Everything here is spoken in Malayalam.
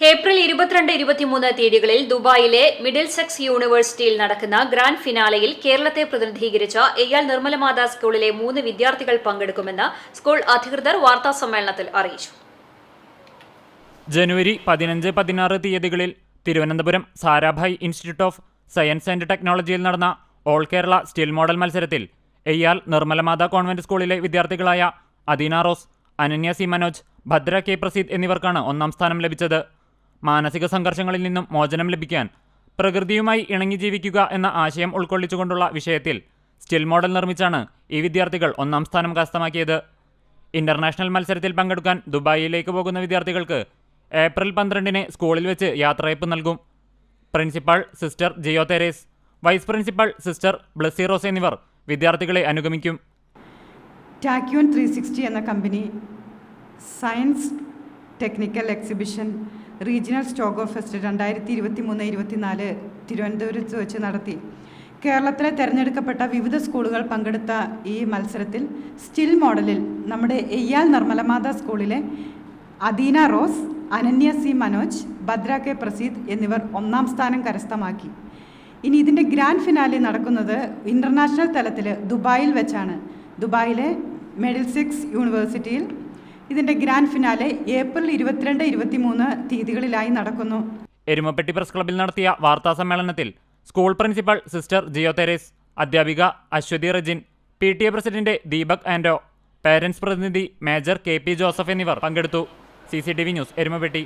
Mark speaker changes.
Speaker 1: ഏപ്രിൽ ഇരുപത്തിരണ്ട് ഇരുപത്തിമൂന്ന് തീയതികളിൽ ദുബായിലെ മിഡിൽ സെക്സ് യൂണിവേഴ്സിറ്റിയിൽ നടക്കുന്ന ഗ്രാൻഡ് ഫിനാലയിൽ കേരളത്തെ പ്രതിനിധീകരിച്ച എയ്യാൽ നിർമ്മലമാത സ്കൂളിലെ മൂന്ന് വിദ്യാർത്ഥികൾ പങ്കെടുക്കുമെന്ന് സ്കൂൾ അധികൃതർ വാർത്താസമ്മേളനത്തിൽ അറിയിച്ചു.
Speaker 2: ജനുവരി പതിനഞ്ച് പതിനാറ് തീയതികളിൽ Thiruvananthapuram Sarabhai institute of science and ടെക്നോളജിയിൽ നടന്ന ഓൾ കേരള സ്റ്റീൽ മോഡൽ മത്സരത്തിൽ എയ്യാൽ നിർമ്മലമാത കോൺവെന്റ് സ്കൂളിലെ വിദ്യാർത്ഥികളായ Adeena Rose Ananya C Manoj Bhadra K Praseed എന്നിവർക്കാണ് ഒന്നാം സ്ഥാനം ലഭിച്ചത്. മാനസിക സംഘർഷങ്ങളിൽ നിന്നും മോചനം ലഭിക്കാൻ പ്രകൃതിയുമായി ഇണങ്ങി ജീവിക്കുക എന്ന ആശയം ഉൾക്കൊള്ളിച്ചുകൊണ്ടുള്ള വിഷയത്തിൽ സ്റ്റിൽ മോഡൽ നിർമ്മിച്ചാണ് ഈ വിദ്യാർത്ഥികൾ ഒന്നാം സ്ഥാനം കരസ്ഥമാക്കിയത്. ഇന്റർനാഷണൽ മത്സരത്തിൽ പങ്കെടുക്കാൻ ദുബായിലേക്ക് പോകുന്ന വിദ്യാർത്ഥികൾക്ക് ഏപ്രിൽ പന്ത്രണ്ടിന് സ്കൂളിൽ വെച്ച് യാത്രയപ്പ് നൽകും. Principal sister Geo Therese vice principal sister Blessy Rose എന്നിവർ വിദ്യാർത്ഥികളെ അനുഗമിക്കും.
Speaker 3: ടാക്യൂൻ ത്രീ സിക്സ്റ്റി എന്ന company science technical exhibition regional of fest രണ്ടായിരത്തി ഇരുപത്തി മൂന്ന് ഇരുപത്തിനാല് തിരുവനന്തപുരത്ത് വെച്ച് നടത്തി. കേരളത്തിലെ തിരഞ്ഞെടുക്കപ്പെട്ട വിവിധ സ്കൂളുകൾ പങ്കെടുത്ത ഈ മത്സരത്തിൽ സ്റ്റിൽ മോഡലിൽ നമ്മുടെ എയ്യാൽ നിർമ്മലമാത സ്കൂളിലെ Adeena Rose Ananya C Manoj Bhadra K Praseed എന്നിവർ ഒന്നാം സ്ഥാനം കരസ്ഥമാക്കി. ഇനി ഇതിന്റെ ഗ്രാൻഡ് ഫിനാലി നടക്കുന്നത് ഇന്റർനാഷണൽ തലത്തിൽ ദുബായിൽ വെച്ചാണ്. ദുബായിലെ മെഡിൽ മെഡിൽസിക്സ് യൂണിവേഴ്സിറ്റിയിൽ ഇതിന്റെ ഗ്രാൻഡ് ഫിനാലെ ഏപ്രിൽ ഇരുപത്തിരണ്ട് ഇരുപത്തിമൂന്ന് തീയതികളിലായി നടക്കുന്നു.
Speaker 2: എരുമപ്പെട്ടി പ്രസ് ക്ലബിൽ നടത്തിയ വാർത്താ സമ്മേളനത്തിൽ school principal sister Jio Theres അധ്യാപിക Aswathy Rejin P T A president Deepak Ando parents പ്രതിനിധി മേജർ കെ പി ജോസഫ് എന്നിവർ പങ്കെടുത്തു. C C T V news Erumapetty.